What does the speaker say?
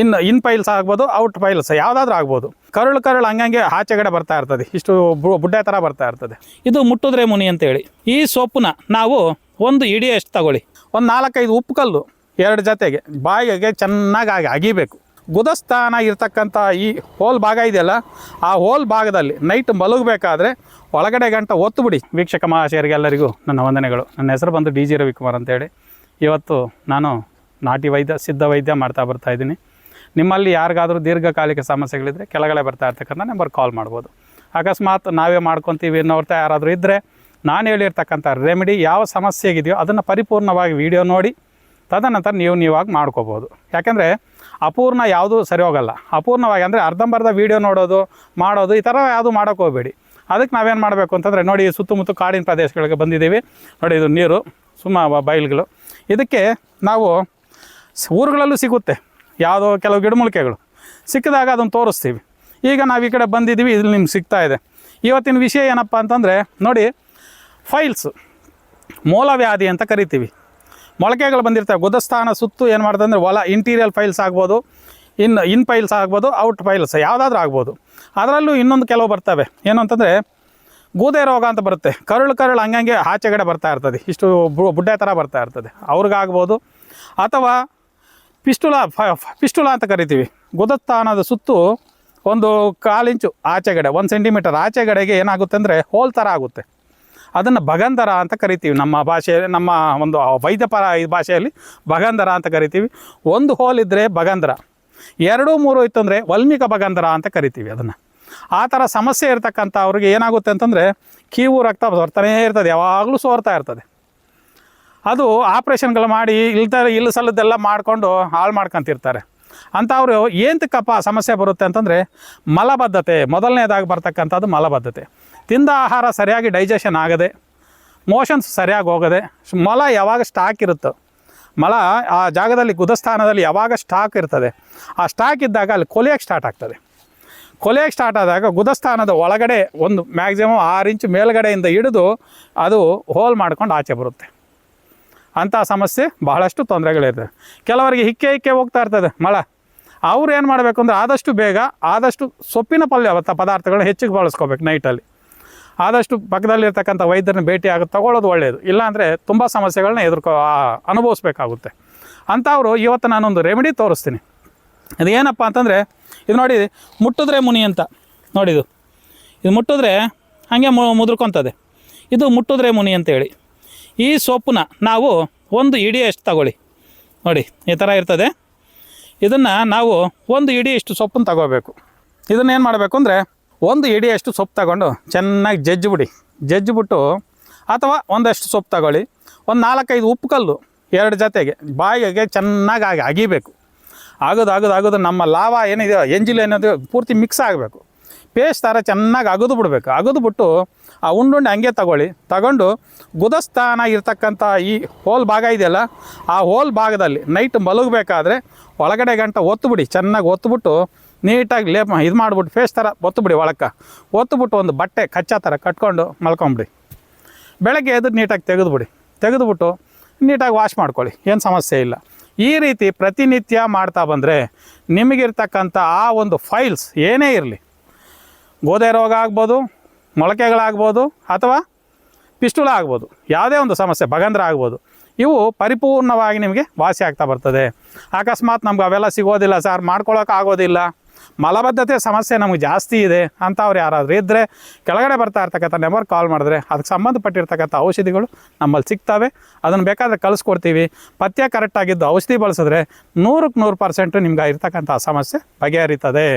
In in piles ಆಗ್ಬೋದು out piles ಯಾವುದಾದ್ರೂ ಆಗ್ಬೋದು. ಕರುಳು ಕರುಳು ಹಂಗಂಗೆ ಆಚೆಗಡೆ ಬರ್ತಾ ಇರ್ತದೆ. ಇಷ್ಟು ಬುಡ್ಡೆ ಥರ ಬರ್ತಾ ಇರ್ತದೆ. ಇದು ಮುಟ್ಟುದ್ರೆ ಮುನಿ ಅಂತೇಳಿ. ಈ ಸೊಪ್ಪನ್ನ ನಾವು ಒಂದು ಇಡಿಯಷ್ಟು ತಗೊಳ್ಳಿ. ಒಂದು ನಾಲ್ಕೈದು ಉಪ್ಪು ಕಲ್ಲು ಎರಡು ಜೊತೆಗೆ ಬಾಯಿಗೆ ಚೆನ್ನಾಗಿ ಅಗಿಬೇಕು. ಗುದಸ್ಥಾನ ಇರ್ತಕ್ಕಂಥ ಈ ಹೋಲ್ ಭಾಗ ಇದೆಯಲ್ಲ, ಆ ಹೋಲ್ ಭಾಗದಲ್ಲಿ ನೈಟ್ ಮಲಗಬೇಕಾದ್ರೆ ಒಳಗಡೆ ಗಂಟ ಒತ್ತು ಬಿಡಿ ವೀಕ್ಷಕ ಮಹಾಶಯರಿಗೆಲ್ಲರಿಗೂ ನನ್ನ ವಂದನೆಗಳು. ನನ್ನ ಹೆಸರು ಬಂದು ಡಿ ಜಿ ರವಿಕುಮಾರ್ ಅಂತೇಳಿ. ಇವತ್ತು ನಾನು ನಾಟಿ ವೈದ್ಯ, ಸಿದ್ಧ ವೈದ್ಯ ಮಾಡ್ತಾ ಬರ್ತಾ ಇದ್ದೀನಿ. ನಿಮ್ಮಲ್ಲಿ ಯಾರಿಗಾದರೂ ದೀರ್ಘಕಾಲಿಕ ಸಮಸ್ಯೆಗಳಿದ್ದರೆ ಕೆಳಗಡೆ ಬರ್ತಾ ಇರ್ತಕ್ಕಂಥ ನಂಬರ್ ಕಾಲ್ ಮಾಡ್ಬೋದು. ಅಕಸ್ಮಾತ್ ನಾವೇ ಮಾಡ್ಕೊತೀವಿ ಅನ್ನೋರ್ತಾ ಯಾರಾದರೂ ಇದ್ದರೆ ನಾನು ಹೇಳಿರ್ತಕ್ಕಂಥ ರೆಮಿಡಿ ಯಾವ ಸಮಸ್ಯೆಗಿದೆಯೋ ಅದನ್ನು ಪರಿಪೂರ್ಣವಾಗಿ ವಿಡಿಯೋ ನೋಡಿ, ತದನಂತರ ನೀವು ನೀವಾಗಿ ಮಾಡ್ಕೋಬೋದು. ಯಾಕೆಂದರೆ ಅಪೂರ್ಣ ಯಾವುದೂ ಸರಿ ಹೋಗಲ್ಲ ಅಪೂರ್ಣವಾಗಿ ಅಂದರೆ ಅರ್ಧಂಬರ್ಧ ವೀಡಿಯೋ ನೋಡೋದು, ಮಾಡೋದು, ಈ ಥರ ಯಾವುದು ಮಾಡೋಕ್ಕೆ ಹೋಗಬೇಡಿ. ಅದಕ್ಕೆ ನಾವೇನು ಮಾಡಬೇಕು ಅಂತಂದರೆ ನೋಡಿ ಸುತ್ತಮುತ್ತ ಕಾಡಿನ ಪ್ರದೇಶಗಳಿಗೆ ಬಂದಿದ್ದೀವಿ. ನೋಡಿ ಇದು ನೀರು, ಸುಮ್ಮ ಬಯಲುಗಳು. ಇದಕ್ಕೆ ನಾವು ಊರುಗಳಲ್ಲೂ ಸಿಗುತ್ತೆ. ಯಾವುದೋ ಕೆಲವು ಗಿಡಮೂಲಿಕೆಗಳು. ಸಿಕ್ಕಿದಾಗ ಅದನ್ನು ತೋರಿಸ್ತೀವಿ. ಈಗ ನಾವು ಈ ಕಡೆ ಬಂದಿದ್ದೀವಿ, ಇಲ್ಲಿ ನಿಮ್ಗೆ ಸಿಗ್ತಾ ಇದೆ. ಇವತ್ತಿನ ವಿಷಯ ಏನಪ್ಪ ಅಂತಂದರೆ, ನೋಡಿ ಫೈಲ್ಸ್ ಮೂಲವ್ಯಾಧಿ ಅಂತ ಕರಿತೀವಿ. ಮೊಳಕೆಗಳು ಬಂದಿರ್ತವೆ ಗುದಸ್ಥಾನ ಸುತ್ತು ಏನು ಮಾಡ್ತದೆ ಅಂದರೆ ಒಳ ಇಂಟೀರಿಯಲ್ ಫೈಲ್ಸ್ ಆಗ್ಬೋದು, ಇನ್ ಇನ್ ಫೈಲ್ಸ್ ಆಗ್ಬೋದು ಔಟ್ ಫೈಲ್ಸ್ ಯಾವುದಾದ್ರೂ ಆಗ್ಬೋದು. ಅದರಲ್ಲೂ ಇನ್ನೊಂದು ಕೆಲವು ಬರ್ತವೆ. ಏನು ಅಂತಂದರೆ, ಗೂದೆ ರೋಗ ಅಂತ ಬರುತ್ತೆ. ಕರುಳು ಕರುಳು ಹಂಗಂಗೆ ಆಚೆಗಡೆ ಬರ್ತಾ ಇರ್ತದೆ. ಇಷ್ಟು ಬುಡ್ಡೆ ಥರ ಬರ್ತಾ ಇರ್ತದೆ. ಅವ್ರಿಗಾಗ್ಬೋದು. ಅಥವಾ ಪಿಸ್ಟುಲ ಪಿಸ್ಟುಲ ಅಂತ ಕರಿತೀವಿ. ಗುದಸ್ಥಾನದ ಸುತ್ತು ಒಂದು ಕಾಲಿಂಚು ಆಚೆಗಡೆ ಒಂದು ಸೆಂಟಿಮೀಟರ್ ಆಚೆಗಡೆಗೆ ಏನಾಗುತ್ತೆ ಅಂದರೆ ಹೋಲ್ ಥರ ಆಗುತ್ತೆ. ಅದನ್ನು ಭಗಂಧರ ಅಂತ ಕರಿತೀವಿ. ನಮ್ಮ ಭಾಷೆಯಲ್ಲಿ ನಮ್ಮ ಒಂದು ವೈದ್ಯಪರ ಈ ಭಾಷೆಯಲ್ಲಿ ಭಗಂಧರ ಅಂತ ಕರಿತೀವಿ. ಒಂದು ಹೋಲ್ ಇದ್ದರೆ ಭಗಂಧರ ಎರಡು ಮೂರು ಇತ್ತು ಅಂದರೆ ವಲ್ಮಿಕ ಭಗಂಧರ ಅಂತ ಕರಿತೀವಿ ಅದನ್ನು. ಆ ಥರ ಸಮಸ್ಯೆ ಇರ್ತಕ್ಕಂಥ ಅವ್ರಿಗೆ ಏನಾಗುತ್ತೆ ಅಂತಂದರೆ ಕೀವು ರಕ್ತ ಸೋರ್ತಾನೇ ಇರ್ತದೆ, ಯಾವಾಗಲೂ ಸೋರ್ತಾ ಇರ್ತದೆ. ಅದು ಆಪ್ರೇಷನ್ಗಳು ಮಾಡಿ ಇಲ್ದ ಇಲ್ಲ ಸಲ್ಲದೆಲ್ಲ ಮಾಡಿಕೊಂಡು ಹಾಳು ಮಾಡ್ಕೊಂತಿರ್ತಾರೆ. ಅಂಥವ್ರು ಏನಕ್ಕಪ್ಪ ಸಮಸ್ಯೆ ಬರುತ್ತೆ ಅಂತಂದರೆ ಮಲಬದ್ಧತೆ. ಮೊದಲನೇದಾಗಿ ಬರ್ತಕ್ಕಂಥದ್ದು ಮಲಬದ್ಧತೆ. ತಿಂದ ಆಹಾರ ಸರಿಯಾಗಿ ಡೈಜೆಷನ್ ಆಗದೆ, ಮೋಷನ್ಸ್ ಸರಿಯಾಗಿ ಹೋಗದೆ, ಮಲ ಯಾವಾಗ ಸ್ಟಾಕ್ ಇರುತ್ತೋ, ಮಲ ಆ ಜಾಗದಲ್ಲಿ ಗುದಸ್ಥಾನದಲ್ಲಿ ಯಾವಾಗ ಸ್ಟಾಕ್ ಇರ್ತದೆ, ಆ ಸ್ಟಾಕ್ ಇದ್ದಾಗ ಅಲ್ಲಿ ಕೊಲೆಯಕ್ಕೆ ಸ್ಟಾರ್ಟ್ ಆಗ್ತದೆ. ಕೊಲೆಯಕ್ಕೆ ಸ್ಟಾರ್ಟ್ ಆದಾಗ ಗುದಸ್ಥಾನದ ಒಳಗಡೆ ಒಂದು ಮ್ಯಾಕ್ಸಿಮಮ್ ಆರು ಇಂಚು ಮೇಲ್ಗಡೆಯಿಂದ ಹಿಡಿದು ಅದು ಹೋಲ್ ಮಾಡ್ಕೊಂಡು ಆಚೆ ಬರುತ್ತೆ. ಅಂಥ ಸಮಸ್ಯೆ ಬಹಳಷ್ಟು ತೊಂದರೆಗಳಿರ್ತದೆ ಕೆಲವರಿಗೆ ಹಿಕ್ಕೆ ಹಿಕ್ಕೆ ಹೋಗ್ತಾ ಇರ್ತದೆ. ಮಳೆ. ಅವ್ರು ಏನು ಮಾಡಬೇಕು ಅಂದರೆ ಆದಷ್ಟು ಬೇಗ, ಆದಷ್ಟು ಸೊಪ್ಪಿನ ಪಲ್ಯ ಪದಾರ್ಥಗಳನ್ನ ಹೆಚ್ಚಿಗೆ ಬಳಸ್ಕೋಬೇಕು ನೈಟಲ್ಲಿ. ಆದಷ್ಟು ಪಕ್ಕದಲ್ಲಿರ್ತಕ್ಕಂಥ ವೈದ್ಯರನ್ನ ಭೇಟಿ ಆಗಿ ತಗೊಳ್ಳೋದು ಒಳ್ಳೆಯದು ಇಲ್ಲಾಂದರೆ ತುಂಬ ಸಮಸ್ಯೆಗಳನ್ನ ಎದುರ್ಕೋ ಅನುಭವಿಸ್ಬೇಕಾಗುತ್ತೆ. ಅಂಥವ್ರು ಇವತ್ತು ನಾನೊಂದು ರೆಮಿಡಿ ತೋರಿಸ್ತೀನಿ. ಅದು ಏನಪ್ಪ ಅಂತಂದರೆ, ಇದು ನೋಡಿ, ಮುಟ್ಟಿದ್ರೆ ಮುನಿ ಅಂತ. ನೋಡಿದು. ಇದು ಮುಟ್ಟಿದ್ರೆ ಹಾಗೆ ಮುದ್ರಕೊಂತದೆ. ಇದು ಮುಟ್ಟಿದ್ರೆ ಮುನಿ ಅಂತೇಳಿ ಈ ಸೊಪ್ಪನ್ನ ನಾವು ಒಂದು ಇಡಿಯಷ್ಟು ತಗೊಳ್ಳಿ. ನೋಡಿ, ಈ ಥರ ಇರ್ತದೆ. ಇದನ್ನು ನಾವು ಒಂದು ಇಡಿಯಷ್ಟು ಸೊಪ್ಪನ್ನು ತಗೋಬೇಕು. ಇದನ್ನೇನು ಮಾಡಬೇಕು ಅಂದರೆ ಒಂದು ಇಡಿಯಷ್ಟು ಸೊಪ್ಪು ತಗೊಂಡು ಚೆನ್ನಾಗಿ ಜಜ್ಜಿಬಿಡಿ. ಜಜ್ಜಿಬಿಟ್ಟು ಅಥವಾ ಒಂದಷ್ಟು ಸೊಪ್ಪು ತಗೊಳ್ಳಿ. ಒಂದು ನಾಲ್ಕೈದು ಉಪ್ಪು ಕಲ್ಲು ಎರಡು ಜೊತೆಗೆ ಬಾಯಿಗೆ ಚೆನ್ನಾಗಿ ಆಗಿ ಅಗಿಬೇಕು. ಆಗೋದು ಆಗೋದು ಆಗೋದು ನಮ್ಮ ಲಾವ ಏನಿದೆಯೋ, ಎಂಜಿಲ್ ಏನಿದೆಯೋ ಪೂರ್ತಿ ಮಿಕ್ಸ್ ಆಗಬೇಕು. ಪೇಸ್ಟ್ ಥರ ಚೆನ್ನಾಗಿ ಅಗದು ಬಿಡಬೇಕು. ಅಗದು ಬಿಟ್ಟು ಆ ಉಂಡುಂಡೆ ಹಂಗೆ ತಗೊಳ್ಳಿ. ತಗೊಂಡು ಗುದಸ್ಥಾನ ಇರ್ತಕ್ಕಂಥ ಈ ಹೋಲ್ ಭಾಗ ಇದೆಯಲ್ಲ, ಆ ಹೋಲ್ ಭಾಗದಲ್ಲಿ ನೈಟ್ ಮಲಗಬೇಕಾದ್ರೆ ಒಳಗಡೆ ಗಂಟ ಒತ್ತು ಬಿಡಿ. ಚೆನ್ನಾಗಿ ಒತ್ತುಬಿಟ್ಟು ನೀಟಾಗಿ ಲೇಪ ಇದು ಮಾಡಿಬಿಟ್ಟು ಫೇಸ್ ಥರ ಒತ್ತು ಬಿಡಿ ಒಳಕ್ಕೆ. ಒತ್ತುಬಿಟ್ಟು ಒಂದು ಬಟ್ಟೆ ಕಚ್ಚಾ ಥರ ಕಟ್ಕೊಂಡು ಮಲ್ಕೊಂಬಿಡಿ. ಬೆಳಗ್ಗೆ ಎದ್ದು ನೀಟಾಗಿ ತೆಗೆದುಬಿಡಿ ತೆಗೆದುಬಿಟ್ಟು ನೀಟಾಗಿ ವಾಶ್ ಮಾಡ್ಕೊಳ್ಳಿ. ಏನು ಸಮಸ್ಯೆ ಇಲ್ಲ. ಈ ರೀತಿ ಪ್ರತಿನಿತ್ಯ ಮಾಡ್ತಾ ಬಂದರೆ ನಿಮಗಿರ್ತಕ್ಕಂಥ ಆ ಒಂದು ಫೈಲ್ಸ್ ಏನೇ ಇರಲಿ ಗೋದೆ ರೋಗ ಆಗ್ಬೋದು, ಮೊಳಕೆಗಳಾಗ್ಬೋದು ಅಥವಾ ಪಿಸ್ಟುಲ ಆಗ್ಬೋದು, ಯಾವುದೇ ಒಂದು ಸಮಸ್ಯೆ, ಭಗಂದ್ರ ಆಗ್ಬೋದು, ಇವು ಪರಿಪೂರ್ಣವಾಗಿ ನಿಮಗೆ ವಾಸಿ ಆಗ್ತಾ ಬರ್ತದೆ. ಅಕಸ್ಮಾತ್ ನಮ್ಗೆ ಅವೆಲ್ಲ ಸಿಗೋದಿಲ್ಲ ಸರ್ ಆಗೋದಿಲ್ಲ. ಮಲಬದ್ಧತೆ ಸಮಸ್ಯೆ ನಮಗೆ ಜಾಸ್ತಿ ಇದೆ ಅಂಥವ್ರು ಯಾರಾದರೂ ಇದ್ದರೆ ಕೆಳಗಡೆ ಬರ್ತಾ ಇರ್ತಕ್ಕಂಥ ನಂಬರ್ ಕಾಲ್ ಮಾಡಿದ್ರೆ ಅದಕ್ಕೆ ಸಂಬಂಧಪಟ್ಟಿರ್ತಕ್ಕಂಥ ಔಷಧಿಗಳು ನಮ್ಮಲ್ಲಿ ಸಿಗ್ತವೆ. ಅದನ್ನು ಬೇಕಾದರೆ ಕಳಿಸ್ಕೊಡ್ತೀವಿ. ಪಥ್ಯ ಕರೆಕ್ಟಾಗಿದ್ದು ಔಷಧಿ ಬಳಸಿದ್ರೆ ನೂರಕ್ಕೆ ನೂರು ಪರ್ಸೆಂಟು ನಿಮ್ಗೆ ಇರ್ತಕ್ಕಂಥ ಸಮಸ್ಯೆ ಬಗೆಹರಿತದೆ.